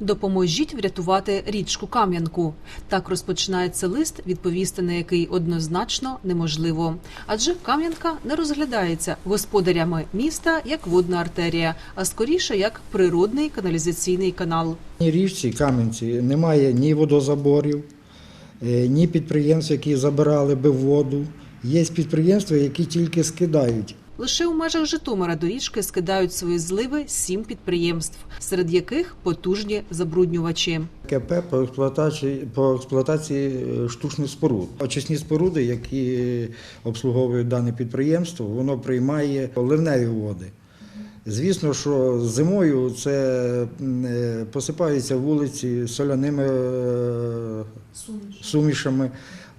Допоможіть врятувати річку Кам'янку. Так розпочинається лист, відповісти на який однозначно неможливо. Адже Кам'янка не розглядається господарями міста як водна артерія, а скоріше як природний каналізаційний канал. Ні річці Кам'янці немає ні водозаборів, е, ні підприємств, які забирали би воду. Є підприємства, які тільки скидають. Лише у межах Житомира до річки скидають свої зливи сім підприємств, серед яких потужні забруднювачі. КП по експлуатації, по експлуатації е, штучних споруд. Очисні споруди, які обслуговують дане підприємство, воно приймає ливневі води. Звісно, що зимою це е, посипаються вулиці соляними е, сумішами.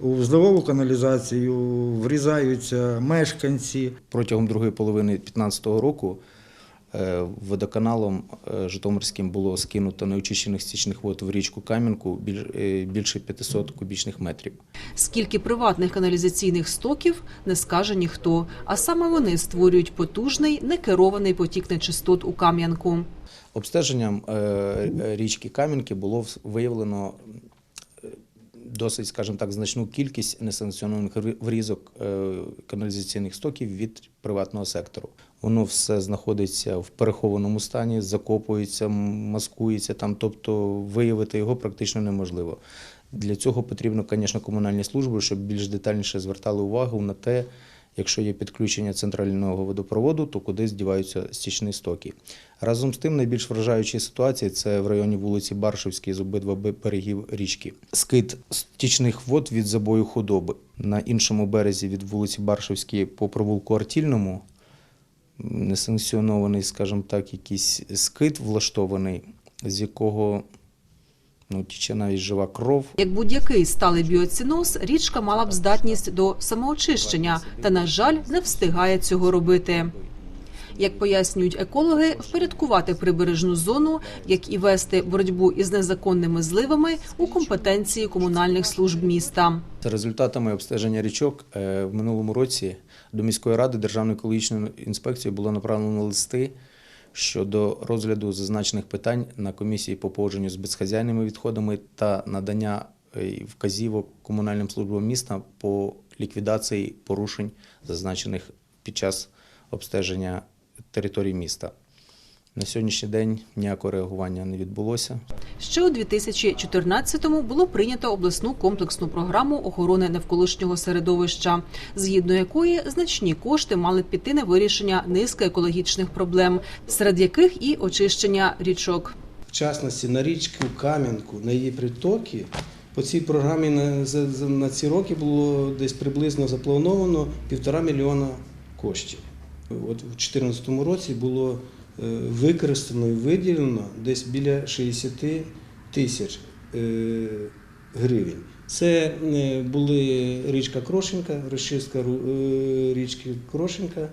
У зливову каналізацію врізаються мешканці. Протягом другої половини 2015 року е, водоканалом е, Житомирським було скинуто неочищених стічних вод в річку Кам'янку біль- е, більше 500 кубічних метрів. Скільки приватних каналізаційних стоків не скаже ніхто. А саме вони створюють потужний некерований потік нечистот у Кам'янку. Обстеженням річки Кам'янки було виявлено досить, скажімо так, значну кількість несанкціонованих врізок е, каналізаційних стоків від приватного сектору. Воно все знаходиться в перехованому стані, закопується, маскується там, тобто виявити його практично неможливо. Для цього потрібно, звісно, комунальні служби, щоб більш детальніше звертали увагу на те, якщо є підключення центрального водопроводу, то куди здіваються стічні стоки. Разом з тим, найбільш вражаючі ситуації це в районі вулиці Баршівській з обидва берегів річки. Скид стічних вод від забою худоби. На іншому березі від вулиці Баршівській по провулку Артільному несанкціонований, скажімо так, якийсь скид влаштований, з якого ну, тіче навіть жива кров. Як будь-який сталий біоціноз, річка мала б здатність до самоочищення, та на жаль, не встигає цього робити. Як пояснюють екологи, впорядкувати прибережну зону, як і вести боротьбу із незаконними зливами у компетенції комунальних служб міста. За результатами обстеження річок е, в минулому році до міської ради Державної екологічної інспекції було направлено листи щодо розгляду зазначених питань на комісії по поводженню з безхазяйними відходами та надання е, вказівок комунальним службам міста по ліквідації порушень, зазначених під час обстеження території міста. На сьогоднішній день ніякого реагування не відбулося. Ще у 2014-му було прийнято обласну комплексну програму охорони навколишнього середовища, згідно якої значні кошти мали піти на вирішення низки екологічних проблем, серед яких і очищення річок. в частності на річку Кам'янку, на її притоки. По цій програмі на, на ці роки було десь приблизно заплановано півтора мільйона коштів. От у 2014 році було використано і виділено десь біля 60 тисяч е, гривень. Це е, були річка Крошенка, розчистка е, річки Крошенка.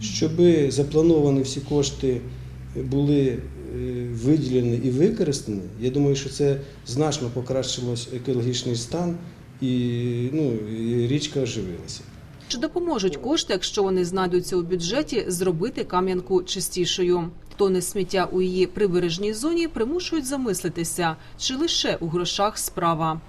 Щоб заплановані всі кошти були е, виділені і використані, я думаю, що це значно покращилось екологічний стан і, ну, і річка оживилася. Чи допоможуть кошти, якщо вони знайдуться у бюджеті, зробити кам'янку чистішою? Тони сміття у її прибережній зоні примушують замислитися, чи лише у грошах справа.